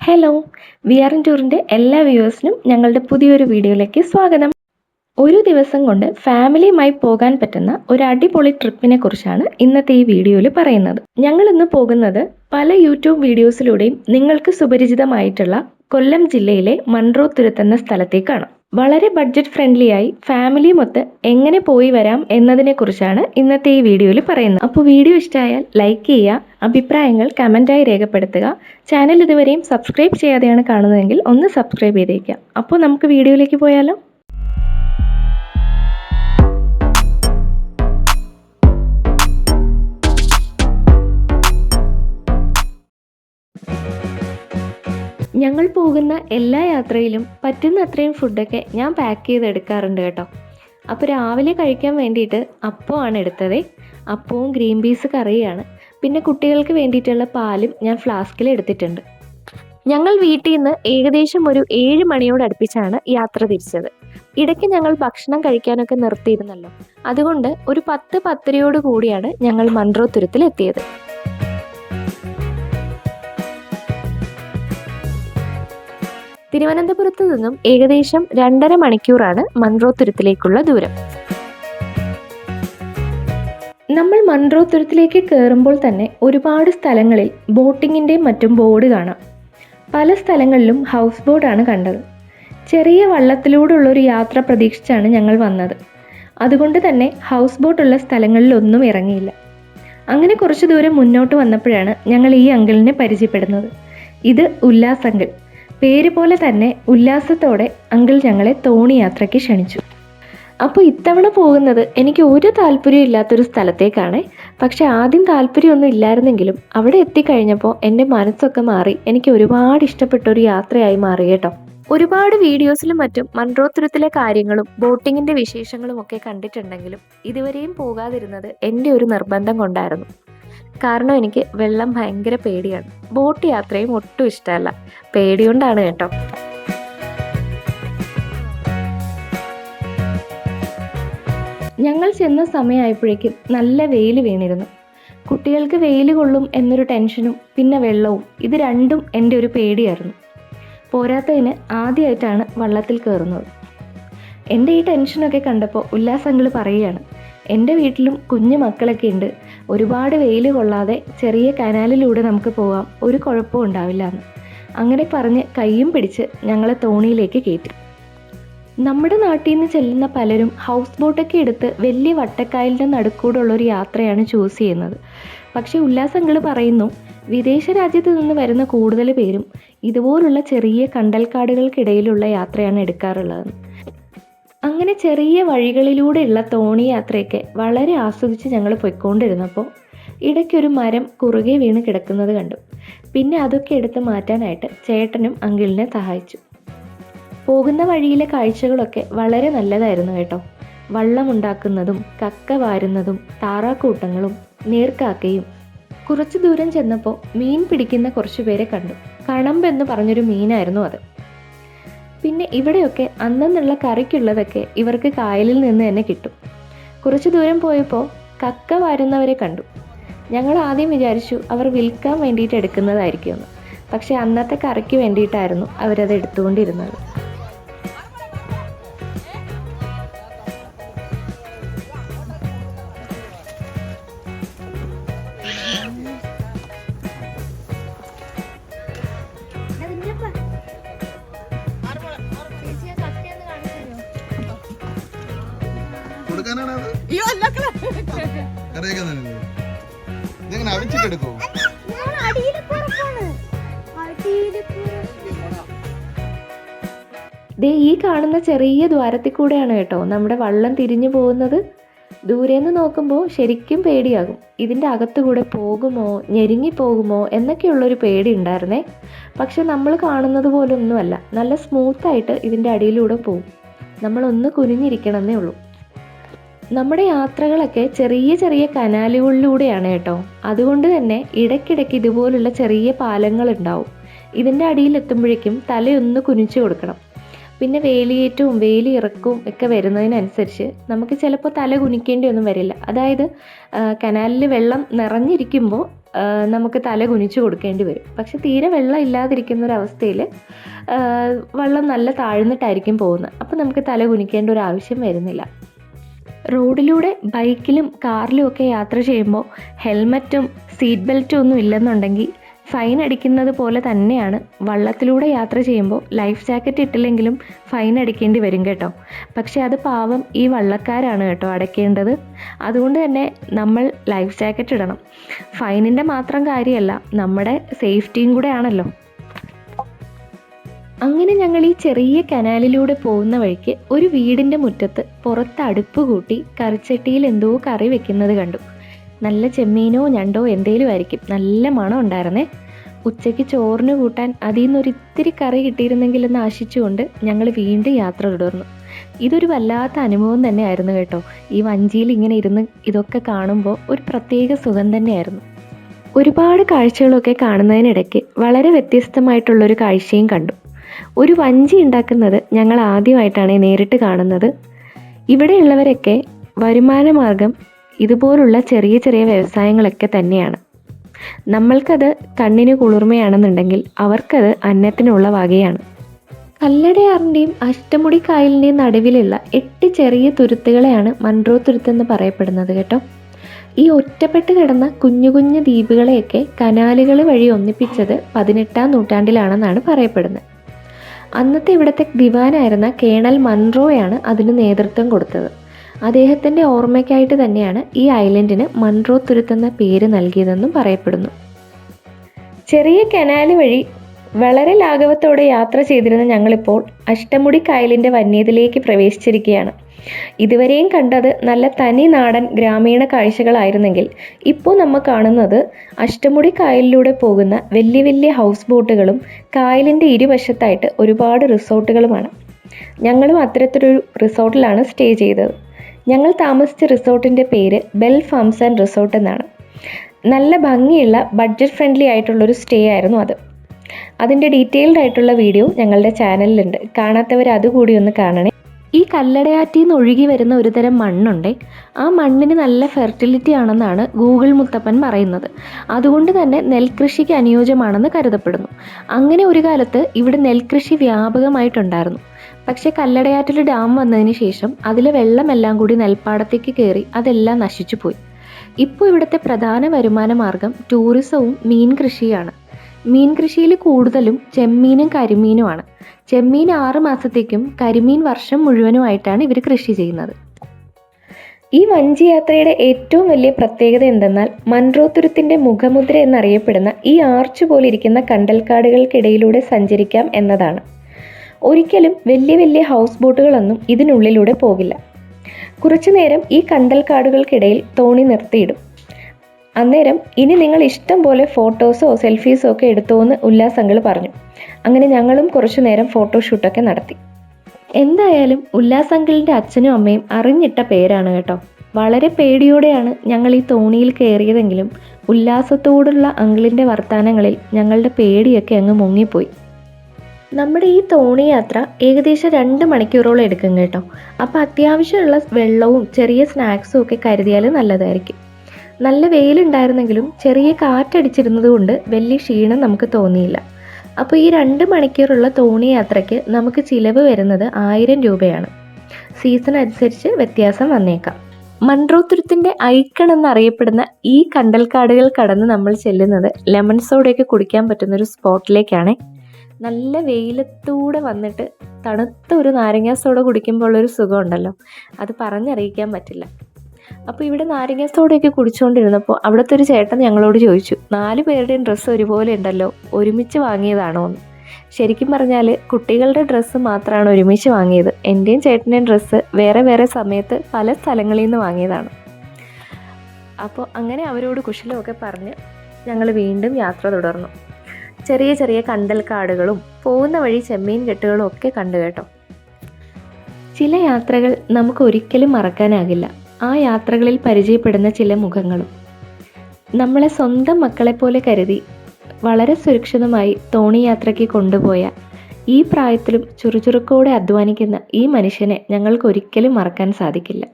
Hello V R ടൂറിന്റെ എല്ലാ വ്യൂവേഴ്സിനും ഞങ്ങളുടെ പുതിയൊരു വീഡിയോയിലേക്ക് സ്വാഗതം. ഒരു ദിവസം കൊണ്ട് ഫാമിലിയുമായി പോകാൻ പറ്റുന്ന ഒരു അടിപൊളി ട്രിപ്പിനെ കുറിച്ചാണ് ഇന്നത്തെ ഈ വീഡിയോയിൽ പറയുന്നത്. ഞങ്ങൾ ഇന്ന് പോകുന്നത് പല യൂട്യൂബ് വീഡിയോസിലൂടെയും നിങ്ങൾക്ക് സുപരിചിതമായിട്ടുള്ള കൊല്ലം ജില്ലയിലെ മൺറോ എന്ന സ്ഥലത്തേക്കാണ് വളരെ ബഡ്ജറ്റ് ഫ്രണ്ട്ലി ആയി ഫാമിലിയുമൊത്ത് എങ്ങനെ പോയി വരാം എന്നതിനെ കുറിച്ചാണ് ഇന്നത്തെ ഈ വീഡിയോയിൽ പറയുന്നത്. അപ്പോൾ വീഡിയോ ഇഷ്ടമായാൽ ലൈക്ക് ചെയ്യുക അഭിപ്രായങ്ങൾ കമന്റായി രേഖപ്പെടുത്തുക. ചാനൽ ഇതുവരെയും സബ്സ്ക്രൈബ് ചെയ്യാതെയാണ് കാണുന്നതെങ്കിൽ ഒന്ന് സബ്സ്ക്രൈബ് ചെയ്തേക്കുക. അപ്പോൾ നമുക്ക് വീഡിയോയിലേക്ക് പോയാലോ? ഞങ്ങൾ പോകുന്ന എല്ലാ യാത്രയിലും പറ്റുന്ന അത്രയും ഫുഡൊക്കെ ഞാൻ പാക്ക് ചെയ്ത് എടുക്കാറുണ്ട് കേട്ടോ. അപ്പോൾ രാവിലെ കഴിക്കാൻ വേണ്ടിയിട്ട് അപ്പമാണ് എടുത്തത്. അപ്പവും ഗ്രീൻ പീസ് കറിയാണ്. പിന്നെ കുട്ടികൾക്ക് വേണ്ടിയിട്ടുള്ള പാലും ഞാൻ ഫ്ലാസ്കിൽ എടുത്തിട്ടുണ്ട്. ഞങ്ങൾ വീട്ടിൽ നിന്ന് ഏകദേശം ഒരു ഏഴ് മണിയോട് അടുപ്പിച്ചാണ് യാത്ര തിരിച്ചത്. ഇടയ്ക്ക് ഞങ്ങൾ ഭക്ഷണം കഴിക്കാനൊക്കെ നിർത്തിയിരുന്നല്ലോ. അതുകൊണ്ട് ഒരു പത്ത് പത്തരയോട് കൂടിയാണ് ഞങ്ങൾ മൺട്രോത്തുരത്തിൽ എത്തിയത്. തിരുവനന്തപുരത്ത് നിന്നും ഏകദേശം രണ്ടര മണിക്കൂറാണ് മൺറോത്തുരത്തിലേക്കുള്ള ദൂരം. നമ്മൾ മൺറോത്തുരത്തിലേക്ക് കയറുമ്പോൾ തന്നെ ഒരുപാട് സ്ഥലങ്ങളിൽ ബോട്ടിങ്ങിന്റെയും മറ്റും ബോർഡ് കാണാം. പല സ്ഥലങ്ങളിലും ഹൗസ് ബോട്ടാണ് കണ്ടത്. ചെറിയ വള്ളത്തിലൂടെയുള്ള ഒരു യാത്ര പ്രതീക്ഷിച്ചാണ് ഞങ്ങൾ വന്നത്. അതുകൊണ്ട് തന്നെ ഹൗസ് ബോട്ടുള്ള സ്ഥലങ്ങളിലൊന്നും ഇറങ്ങിയില്ല. അങ്ങനെ കുറച്ച് ദൂരം മുന്നോട്ട് വന്നപ്പോഴാണ് ഞങ്ങൾ ഈ അങ്കിളിനെ പരിചയപ്പെടുന്നത്. ഇത് ഉല്ലാസ് അങ്കിൾ. പേര് പോലെ തന്നെ ഉല്ലാസത്തോടെ അങ്കിൾ ഞങ്ങളെ തോണി യാത്രയ്ക്ക് ക്ഷണിച്ചു. അപ്പോൾ ഇത്തവണ പോകുന്നത് എനിക്ക് ഒരു താല്പര്യം ഇല്ലാത്തൊരു സ്ഥലത്തേക്കാണ്. പക്ഷെ ആദ്യം താല്പര്യമൊന്നും ഇല്ലായിരുന്നെങ്കിലും അവിടെ എത്തിക്കഴിഞ്ഞപ്പോൾ എന്റെ മനസ്സൊക്കെ മാറി. എനിക്ക് ഒരുപാട് ഇഷ്ടപ്പെട്ട ഒരു യാത്രയായി മാറി കേട്ടോ. ഒരുപാട് വീഡിയോസിലും മറ്റും മൺറോത്തുരത്തിലെ കാര്യങ്ങളും ബോട്ടിങ്ങിന്റെ വിശേഷങ്ങളും ഒക്കെ കണ്ടിട്ടുണ്ടെങ്കിലും ഇതുവരെയും പോകാതിരുന്നത് എന്റെ ഒരു നിർബന്ധം കൊണ്ടായിരുന്നു. കാരണം എനിക്ക് വെള്ളം ഭയങ്കര പേടിയാണ്. ബോട്ട് യാത്രയും ഒട്ടും ഇഷ്ടമല്ല. പേടികൊണ്ടാണ് കേട്ടോ. ഞങ്ങൾ ചെന്ന സമയമായപ്പോഴേക്കും നല്ല വെയിൽ വീണിരുന്നു. കുട്ടികൾക്ക് വെയിൽ കൊള്ളും എന്നൊരു ടെൻഷനും പിന്നെ വെള്ളവും ഇത് രണ്ടും എന്റെ ഒരു പേടിയായിരുന്നു. പോരാത്തതിന് ആദ്യമായിട്ടാണ് വള്ളത്തിൽ കയറുന്നത്. എന്റെ ഈ ടെൻഷനൊക്കെ കണ്ടപ്പോൾ ഉല്ലാസങ്ങൾ പറയുകയാണ്. എന്റെ വീട്ടിലും കുഞ്ഞു മക്കളൊക്കെ ഉണ്ട്. ഒരുപാട് വെയിൽ കൊള്ളാതെ ചെറിയ കനാലിലൂടെ നമുക്ക് പോകാം ഒരു കുഴപ്പവും ഉണ്ടാവില്ല എന്ന്. അങ്ങനെ പറഞ്ഞ് കൈയും പിടിച്ച് ഞങ്ങളെ തോണിയിലേക്ക് കയറ്റി. നമ്മുടെ നാട്ടിൽ നിന്ന് ചെല്ലുന്ന പലരും ഹൗസ് ബോട്ടൊക്കെ എടുത്ത് വലിയ വട്ടക്കായലിന്റെ നടുക്കൂടുള്ള ഒരു യാത്രയാണ് ചൂസ് ചെയ്യുന്നത്. പക്ഷേ ഉല്ലാസങ്ങൾ പറയുന്നു വിദേശ രാജ്യത്ത് നിന്ന് വരുന്ന കൂടുതൽ പേരും ഇതുപോലുള്ള ചെറിയ കണ്ടൽക്കാടുകൾക്കിടയിലുള്ള യാത്രയാണ് എടുക്കാറുള്ളത് അങ്ങനെ ചെറിയ വഴികളിലൂടെയുള്ള തോണി യാത്രയൊക്കെ വളരെ ആസ്വദിച്ച് ഞങ്ങൾ പൊയ്ക്കൊണ്ടിരുന്നപ്പോൾ ഇടയ്ക്കൊരു മരം കുറുകെ വീണ് കിടക്കുന്നത് കണ്ടു. പിന്നെ അതൊക്കെ എടുത്ത് മാറ്റാനായിട്ട് ചേട്ടനും അങ്കിളിനെ സഹായിച്ചു. പോകുന്ന വഴിയിലെ കാഴ്ചകളൊക്കെ വളരെ നല്ലതായിരുന്നു കേട്ടോ. വള്ളമുണ്ടാക്കുന്നതും കക്ക വാരുന്നതും താറാക്കൂട്ടങ്ങളും നീർക്കാക്കയും. കുറച്ചു ദൂരം ചെന്നപ്പോൾ മീൻ പിടിക്കുന്ന കുറച്ചു പേരെ കണ്ടു. കണമ്പെന്ന് പറഞ്ഞൊരു മീനായിരുന്നു അത്. പിന്നെ ഇവിടെയൊക്കെ അന്നെന്നുള്ള കറിക്കുള്ളതൊക്കെ ഇവർക്ക് കായലിൽ നിന്ന് തന്നെ കിട്ടും. കുറച്ച് ദൂരം പോയപ്പോൾ കക്ക വാരുന്നവരെ കണ്ടു. ഞങ്ങൾ ആദ്യം വിചാരിച്ചു അവർ വിൽക്കാൻ വേണ്ടിയിട്ട് എടുക്കുന്നതായിരിക്കുമെന്ന്. പക്ഷേ അന്നത്തെ കറിക്ക് വേണ്ടിയിട്ടായിരുന്നു അവരത് എടുത്തുകൊണ്ടിരുന്നത്. കൊടുക്കാനാണ് അത്? കറിയൊക്കെ ഇതെങ്ങനെ അവിച്ചിട്ടെടുക്കോ ദേ ഈ കാണുന്ന ചെറിയ ദ്വാരത്തിൽ കൂടെയാണ് കേട്ടോ നമ്മുടെ വള്ളം തിരിഞ്ഞു പോകുന്നത്. ദൂരേന്ന് നോക്കുമ്പോൾ ശരിക്കും പേടിയാകും. ഇതിന്റെ അകത്തുകൂടെ പോകുമോ ഞെരുങ്ങി പോകുമോ എന്നൊക്കെയുള്ളൊരു പേടി ഉണ്ടായിരുന്നേ. പക്ഷെ നമ്മൾ കാണുന്നത് പോലൊന്നുമല്ല. നല്ല സ്മൂത്തായിട്ട് ഇതിന്റെ അടിയിലൂടെ പോകും നമ്മളൊന്ന് കുനിഞ്ഞിരിക്കണമെന്നേ ഉള്ളൂ. നമ്മുടെ യാത്രകളൊക്കെ ചെറിയ ചെറിയ കനാലുകളിലൂടെയാണ് കേട്ടോ. അതുകൊണ്ട് തന്നെ ഇടയ്ക്കിടയ്ക്ക് ഇതുപോലുള്ള ചെറിയ പാലങ്ങൾ ഉണ്ടാവും ഇതിന്റെ അടിയിൽ എത്തുമ്പോഴേക്കും തലയൊന്ന് കുനിച്ചു കൊടുക്കണം. പിന്നെ വേലിയേറ്റവും വേലി ഇറക്കവും ഒക്കെ വരുന്നതിനനുസരിച്ച് നമുക്ക് ചിലപ്പോൾ തല കുനിക്കേണ്ടി ഒന്നും വരില്ല. അതായത് കനാലിൽ വെള്ളം നിറഞ്ഞിരിക്കുമ്പോൾ നമുക്ക് തല കുനിച്ചു കൊടുക്കേണ്ടി വരും. പക്ഷെ തീരെ വെള്ളം ഇല്ലാതിരിക്കുന്ന വെള്ളം നല്ല താഴ്ന്നിട്ടായിരിക്കും പോകുന്നത്. അപ്പോൾ നമുക്ക് തല കുനിക്കേണ്ട ഒരു ആവശ്യം വരുന്നില്ല. റോഡിലൂടെ ബൈക്കിലും കാറിലും ഒക്കെ യാത്ര ചെയ്യുമ്പോൾ ഹെൽമറ്റും സീറ്റ് ബെൽറ്റും ഒന്നും ഇല്ലെന്നുണ്ടെങ്കിൽ ഫൈൻ അടിക്കുന്നത് പോലെ തന്നെയാണ് വള്ളത്തിലൂടെ യാത്ര ചെയ്യുമ്പോൾ ലൈഫ് ജാക്കറ്റ് ഇട്ടില്ലെങ്കിലും ഫൈൻ അടിക്കേണ്ടി വരും കേട്ടോ. പക്ഷേ അത് പാവം ഈ വള്ളക്കാരാണ് കേട്ടോ അടയ്ക്കേണ്ടത്. അതുകൊണ്ട് തന്നെ നമ്മൾ ലൈഫ് ജാക്കറ്റ് ഇടണം. ഫൈനിന്റെ മാത്രം കാര്യമല്ല നമ്മുടെ സേഫ്റ്റിയും കൂടെ ആണല്ലോ. അങ്ങനെ ഞങ്ങൾ ഈ ചെറിയ കനാലിലൂടെ പോകുന്ന വഴിക്ക് ഒരു വീടിന്റെ മുറ്റത്ത് പുറത്ത് അടുപ്പ് കൂട്ടി കറിച്ചട്ടിയിൽ എന്തോ കറി വെക്കുന്നത് കണ്ടു. നല്ല ചെമ്മീനോ ഞണ്ടോ എന്തേലും ആയിരിക്കും. നല്ല മണം ഉണ്ടായിരുന്നേ. ഉച്ചയ്ക്ക് ചോറിന് കൂട്ടാൻ അതിൽ നിന്നൊരു ഇത്തിരി കറി കിട്ടിയിരുന്നെങ്കിലെന്ന് ആശിച്ചുകൊണ്ട് ഞങ്ങൾ വീണ്ടും യാത്ര തുടർന്നു. ഇതൊരു വല്ലാത്ത അനുഭവം തന്നെയായിരുന്നു കേട്ടോ. ഈ വഞ്ചിയിൽ ഇങ്ങനെ ഇരുന്ന് ഇതൊക്കെ കാണുമ്പോൾ ഒരു പ്രത്യേക സുഖം തന്നെയായിരുന്നു. ഒരുപാട് കാഴ്ചകളൊക്കെ കാണുന്നതിനിടയ്ക്ക് വളരെ വ്യത്യസ്തമായിട്ടുള്ളൊരു കാഴ്ചയും കണ്ടു. ഒരു വഞ്ചി ഉണ്ടാക്കുന്നത് ഞങ്ങൾ ആദ്യമായിട്ടാണ് നേരിട്ട് കാണുന്നത്. ഇവിടെയുള്ളവരൊക്കെ വരുമാന മാർഗം ഇതുപോലുള്ള ചെറിയ ചെറിയ വ്യവസായങ്ങളൊക്കെ തന്നെയാണ്. നമ്മൾക്കത് കണ്ണിന് കുളിർമയാണെന്നുണ്ടെങ്കിൽ അവർക്കത് അന്നത്തിനുള്ള വകയാണ്. കല്ലടയാറിന്റെയും അഷ്ടമുടി കായലിന്റെയും നടുവിലുള്ള എട്ട് ചെറിയ തുരുത്തുകളെയാണ് മൺട്രോ തുരുത്തെന്ന് പറയപ്പെടുന്നത് കേട്ടോ. ഈ ഒറ്റപ്പെട്ട് കിടന്ന കുഞ്ഞു കുഞ്ഞു ദ്വീപുകളെയൊക്കെ കനാലുകൾ വഴി ഒന്നിപ്പിച്ചത് പതിനെട്ടാം നൂറ്റാണ്ടിലാണെന്നാണ് പറയപ്പെടുന്നത്. അന്നത്തെ ഇവിടുത്തെ ദിവാനായിരുന്ന കേണൽ മൺറോയാണ് അതിന് നേതൃത്വം കൊടുത്തത്. അദ്ദേഹത്തിന്റെ ഓർമ്മയ്ക്കായിട്ട് തന്നെയാണ് ഈ ഐലൻഡിന് മൺട്രോ തുരുത്തെന്ന പേര് നൽകിയതെന്നും പറയപ്പെടുന്നു. ചെറിയ കനാല് വഴി വളരെ ലാഘവത്തോടെ യാത്ര ചെയ്തിരുന്ന ഞങ്ങളിപ്പോൾ അഷ്ടമുടി കായലിന്റെ വന്യതയിലേക്ക് പ്രവേശിച്ചിരിക്കുകയാണ്. ഇതുവരെയും കണ്ടത് നല്ല തനി നാടൻ ഗ്രാമീണ കാഴ്ചകളായിരുന്നെങ്കിൽ ഇപ്പോൾ നമ്മൾ കാണുന്നത് അഷ്ടമുടി കായലിലൂടെ പോകുന്ന വലിയ വലിയ ഹൗസ് ബോട്ടുകളും കായലിന്റെ ഇരുവശത്തായിട്ട് ഒരുപാട് റിസോർട്ടുകളുമാണ്. ഞങ്ങളും അത്തരത്തിലൊരു റിസോർട്ടിലാണ് സ്റ്റേ ചെയ്തത്. ഞങ്ങൾ താമസിച്ച റിസോർട്ടിന്റെ പേര് ബെൽ ഫാംസ് ആൻഡ് റിസോർട്ട് എന്നാണ്. നല്ല ഭംഗിയുള്ള ബഡ്ജറ്റ് ഫ്രണ്ട്ലി ആയിട്ടുള്ളൊരു സ്റ്റേ ആയിരുന്നു അത്. അതിന്റെ ഡീറ്റെയിൽഡ് ആയിട്ടുള്ള വീഡിയോ ഞങ്ങളുടെ ചാനലിലുണ്ട് കാണാത്തവർ അതുകൂടി ഒന്ന് കാണണേ. ഈ കല്ലടയാറ്റിൽ നിന്ന് ഒഴുകി വരുന്ന ഒരു തരം മണ്ണുണ്ട്. ആ മണ്ണിന് നല്ല ഫെർട്ടിലിറ്റി ആണെന്നാണ് ഗൂഗിൾ മുത്തപ്പൻ പറയുന്നത്. അതുകൊണ്ട് തന്നെ നെൽകൃഷിക്ക് അനുയോജ്യമാണെന്ന് കരുതപ്പെടുന്നു. അങ്ങനെ ഒരു കാലത്ത് ഇവിടെ നെൽകൃഷി വ്യാപകമായിട്ടുണ്ടായിരുന്നു. പക്ഷേ കല്ലടയാറ്റിൽ ഡാം വന്നതിന് ശേഷം അതിലെ വെള്ളമെല്ലാം കൂടി നെൽപ്പാടത്തേക്ക് കയറി അതെല്ലാം നശിച്ചു പോയി ഇപ്പോൾ ഇവിടുത്തെ പ്രധാന വരുമാന മാർഗം ടൂറിസവും മീൻ കൃഷിയാണ്. മീൻ കൃഷിയിൽ കൂടുതലും ചെമ്മീനും കരിമീനുമാണ്. ചെമ്മീൻ ആറ് മാസത്തേക്കും കരിമീൻ വർഷം മുഴുവനുമായിട്ടാണ് ഇവർ കൃഷി ചെയ്യുന്നത്. ഈ വഞ്ചി യാത്രയുടെ ഏറ്റവും വലിയ പ്രത്യേകത എന്തെന്നാൽ മൺറോത്തുരുത്തിന്റെ മുഖമുദ്ര എന്നറിയപ്പെടുന്ന ഈ ആർച്ച് പോലെ ഇരിക്കുന്ന കണ്ടൽക്കാടുകൾക്കിടയിലൂടെ സഞ്ചരിക്കാം എന്നതാണ്. ഒരിക്കലും വലിയ വലിയ ഹൗസ് ബോട്ടുകളൊന്നും ഇതിനുള്ളിലൂടെ പോകില്ല. കുറച്ചു നേരം ഈ കണ്ടൽക്കാടുകൾക്കിടയിൽ തോണി നിർത്തിയിടും. അന്നേരം ഇനി നിങ്ങൾ ഇഷ്ടം പോലെ ഫോട്ടോസോ സെൽഫീസോ ഒക്കെ എടുത്തോ എന്ന് ഉല്ലാസങ്ങൾ പറഞ്ഞു. അങ്ങനെ ഞങ്ങളും കുറച്ചു നേരം ഫോട്ടോഷൂട്ടൊക്കെ നടത്തി. എന്തായാലും ഉല്ലാസങ്കിളിന്റെ അച്ഛനും അമ്മയും അറിഞ്ഞിട്ട പേരാണ് കേട്ടോ. വളരെ പേടിയോടെയാണ് ഞങ്ങൾ ഈ തോണിയിൽ കയറിയതെങ്കിലും ഉല്ലാസത്തോടുള്ള അങ്കിളിന്റെ വർത്തമാനങ്ങളിൽ ഞങ്ങളുടെ പേടിയൊക്കെ അങ്ങ് മുങ്ങിപ്പോയി. നമ്മുടെ ഈ തോണി യാത്ര ഏകദേശം രണ്ട് മണിക്കൂറോളം എടുക്കും കേട്ടോ. അപ്പോൾ അത്യാവശ്യമുള്ള വെള്ളവും ചെറിയ സ്നാക്സും ഒക്കെ കരുതിയാൽ നല്ലതായിരിക്കും. നല്ല വെയിലുണ്ടായിരുന്നെങ്കിലും ചെറിയ കാറ്റടിച്ചിരുന്നത് കൊണ്ട് വലിയ ക്ഷീണം നമുക്ക് തോന്നിയില്ല. അപ്പോൾ ഈ രണ്ട് മണിക്കൂറുള്ള തോണി യാത്രയ്ക്ക് നമുക്ക് ചിലവ് വരുന്നത് ആയിരം രൂപയാണ്. സീസൺ അനുസരിച്ച് വ്യത്യാസം വന്നേക്കാം. മൺറോത്തുരുത്തിന്റെ ഐക്കൺ എന്നറിയപ്പെടുന്ന ഈ കണ്ടൽക്കാടുകൾ കടന്ന് നമ്മൾ ചെല്ലുന്നത് ലെമൺ സോഡയൊക്കെ കുടിക്കാൻ പറ്റുന്ന ഒരു സ്പോട്ടിലേക്കാണ്. നല്ല വെയിലത്തൂടെ വന്നിട്ട് തണുത്ത ഒരു നാരങ്ങാ സോഡ കുടിക്കുമ്പോൾ ഉള്ളൊരു സുഖമുണ്ടല്ലോ. അത് പറഞ്ഞറിയിക്കാൻ പറ്റില്ല. അപ്പോൾ ഇവിടെ നാരങ്ങ സോഡയൊക്കെ കുടിച്ചുകൊണ്ടിരുന്നപ്പോൾ അവിടുത്തെ ഒരു ചേട്ടൻ ഞങ്ങളോട് ചോദിച്ചു നാല് പേരുടെയും ഡ്രസ്സ് ഒരുപോലെ ഉണ്ടല്ലോ ഒരുമിച്ച് വാങ്ങിയതാണോ എന്ന്? ശരിക്കും പറഞ്ഞാൽ കുട്ടികളുടെ ഡ്രസ്സ് മാത്രമാണ് ഒരുമിച്ച് വാങ്ങിയത്. എന്റെയും ചേട്ടന്റെയും ഡ്രസ്സ് വേറെ വേറെ സമയത്ത് പല സ്ഥലങ്ങളിൽ നിന്ന് വാങ്ങിയതാണ്. അപ്പോൾ അങ്ങനെ അവരോട് കുശലമൊക്കെ പറഞ്ഞ് ഞങ്ങൾ വീണ്ടും യാത്ര തുടർന്നു. ചെറിയ ചെറിയ കണ്ടൽക്കാടുകളും പോകുന്ന വഴി ചെമ്മീൻ കെട്ടുകളും ഒക്കെ കണ്ടു കേട്ടോ. ചില യാത്രകൾ നമുക്ക് ഒരിക്കലും മറക്കാനാകില്ല. ആ യാത്രകളിൽ പരിചയപ്പെടുന്ന ചില മുഖങ്ങളും. നമ്മളെ സ്വന്തം മക്കളെപ്പോലെ കരുതി വളരെ സുരക്ഷിതമായി തോണി യാത്രയ്ക്ക് കൊണ്ടുപോയ ഈ പ്രായത്തിലും ചുറുചുറുക്കോടെ അധ്വാനിക്കുന്ന ഈ മനുഷ്യനെ ഞങ്ങൾക്ക് ഒരിക്കലും മറക്കാൻ സാധിക്കില്ല.